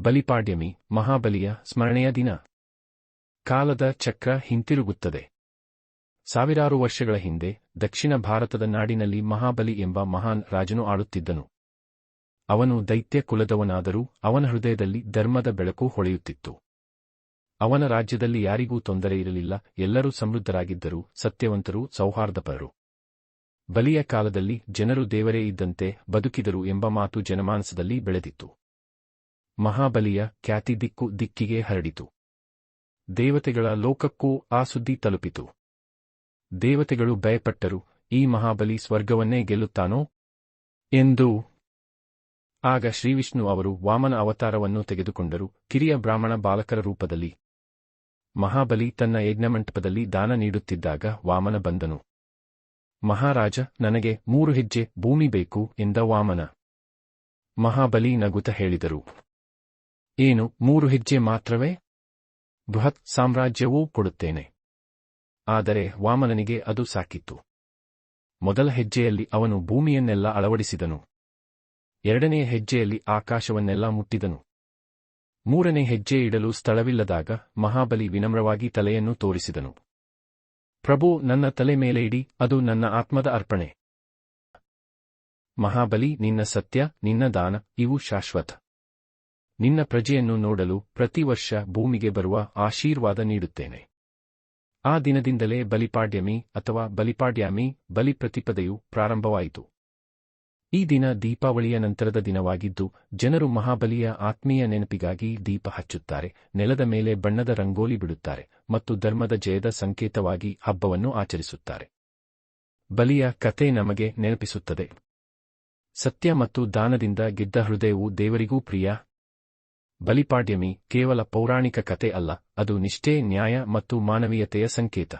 ಬಲಿಪಾಡ್ಯಮಿ, ಮಹಾಬಲಿಯ ಸ್ಮರಣೆಯ ದಿನ. ಕಾಲದ ಚಕ್ರ ಹಿಂತಿರುಗುತ್ತದೆ. ಸಾವಿರಾರು ವರ್ಷಗಳ ಹಿಂದೆ ದಕ್ಷಿಣ ಭಾರತದ ನಾಡಿನಲ್ಲಿ ಮಹಾಬಲಿ ಎಂಬ ಮಹಾನ್ ರಾಜನು ಆಳುತ್ತಿದ್ದನು. ಅವನು ದೈತ್ಯ ಕುಲದವನಾದರೂ ಅವನ ಹೃದಯದಲ್ಲಿ ಧರ್ಮದ ಬೆಳಕು ಹೊಳೆಯುತ್ತಿತ್ತು. ಅವನ ರಾಜ್ಯದಲ್ಲಿ ಯಾರಿಗೂ ತೊಂದರೆ ಇರಲಿಲ್ಲ, ಎಲ್ಲರೂ ಸಮೃದ್ಧರಾಗಿದ್ದರು, ಸತ್ಯವಂತರು ಸೌಹಾರ್ದಪರರು ಬಲಿಯ ಕಾಲದಲ್ಲಿ ಜನರು ದೇವರೇ ಇದ್ದಂತೆ ಬದುಕಿದರು ಎಂಬ ಮಾತು ಜನಮಾನಸದಲ್ಲಿ ಬೆಳೆದಿತ್ತು. ಮಹಾಬಲಿಯ ಖ್ಯಾತಿ ದಿಕ್ಕು ದಿಕ್ಕಿಗೆ ಹರಡಿತು. ದೇವತೆಗಳ ಲೋಕಕ್ಕೂ ಆ ಸುದ್ದಿ ತಲುಪಿತು. ದೇವತೆಗಳು ಭಯಪಟ್ಟರು, ಈ ಮಹಾಬಲಿ ಸ್ವರ್ಗವನ್ನೇ ಗೆಲ್ಲುತ್ತಾನೋ? ಎಂದು ಆಗ ಶ್ರೀವಿಷ್ಣು ಅವರು ವಾಮನ ಅವತಾರವನ್ನು ತೆಗೆದುಕೊಂಡರು, ಕಿರಿಯ ಬ್ರಾಹ್ಮಣ ಬಾಲಕರ ರೂಪದಲ್ಲಿ. ಮಹಾಬಲಿ ತನ್ನ ಯಜ್ಞಮಂಟಪದಲ್ಲಿ ದಾನ ನೀಡುತ್ತಿದ್ದಾಗ ವಾಮನ ಬಂದನು. ಮಹಾರಾಜ, ನನಗೆ ಮೂರು ಹೆಜ್ಜೆ ಭೂಮಿ ಬೇಕು ಎಂದ ವಾಮನ. ಮಹಾಬಲಿ ನಗುತ ಹೇಳಿದರು. ಏನು? ಮೂರು ಹೆಜ್ಜೆ ಮಾತ್ರವೇ? ಬೃಹತ್ ಸಾಮ್ರಾಜ್ಯವೂ ಕೊಡುತ್ತೇನೆ. ಆದರೆ ವಾಮನನಿಗೆ ಅದು ಸಾಕಿತ್ತು. ಮೊದಲ ಹೆಜ್ಜೆಯಲ್ಲಿ ಅವನು ಭೂಮಿಯನ್ನೆಲ್ಲ ಅಳವಡಿಸಿದನು. ಎರಡನೆಯ ಹೆಜ್ಜೆಯಲ್ಲಿ ಆಕಾಶವನ್ನೆಲ್ಲ ಮುಟ್ಟಿದನು. ಮೂರನೇ ಹೆಜ್ಜೆ ಇಡಲು ಸ್ಥಳವಿಲ್ಲದಾಗ ಮಹಾಬಲಿ ವಿನಮ್ರವಾಗಿ ತಲೆಯನ್ನು ತೋರಿಸಿದನು. ಪ್ರಭು, ನನ್ನ ತಲೆ ಮೇಲೆ ಇಡಿ, ಅದು ನನ್ನ ಆತ್ಮದ ಅರ್ಪಣೆ. ಮಹಾಬಲಿ, ನಿನ್ನ ಸತ್ಯ, ನಿನ್ನ ದಾನ, ಇವು ಶಾಶ್ವತ. ನಿನ್ನ ಪ್ರಜೆಯನ್ನು ನೋಡಲು ಪ್ರತಿ ವರ್ಷ ಭೂಮಿಗೆ ಬರುವ ಆಶೀರ್ವಾದ ನೀಡುತ್ತೇನೆ. ಆ ದಿನದಿಂದಲೇ ಬಲಿಪಾಡ್ಯಮಿ ಅಥವಾ ಬಲಿಪಾಡ್ಯಾಮಿ ಬಲಿ ಪ್ರತಿಪದೆಯು ಪ್ರಾರಂಭವಾಯಿತು. ಈ ದಿನ ದೀಪಾವಳಿಯ ನಂತರದ ದಿನವಾಗಿದ್ದು, ಜನರು ಮಹಾಬಲಿಯ ಆತ್ಮೀಯ ನೆನಪಿಗಾಗಿ ದೀಪ ಹಚ್ಚುತ್ತಾರೆ, ನೆಲದ ಮೇಲೆ ಬಣ್ಣದ ರಂಗೋಲಿ ಬಿಡುತ್ತಾರೆ ಮತ್ತು ಧರ್ಮದ ಜಯದ ಸಂಕೇತವಾಗಿ ಹಬ್ಬವನ್ನು ಆಚರಿಸುತ್ತಾರೆ. ಬಲಿಯ ಕತೆ ನಮಗೆ ನೆನಪಿಸುತ್ತದೆ. ಸತ್ಯ ಮತ್ತು ದಾನದಿಂದ ಗೆದ್ದ ಹೃದಯವು ದೇವರಿಗೂ ಪ್ರಿಯ ಬಲಿಪಾಡ್ಯಮಿ ಕೇವಲ ಪೌರಾಣಿಕ ಕತೆ ಅಲ್ಲ ಅದು ನಿಷ್ಠೆ ನ್ಯಾಯ ಮತ್ತು ಮಾನವೀಯತೆಯ ಸಂಕೇತ.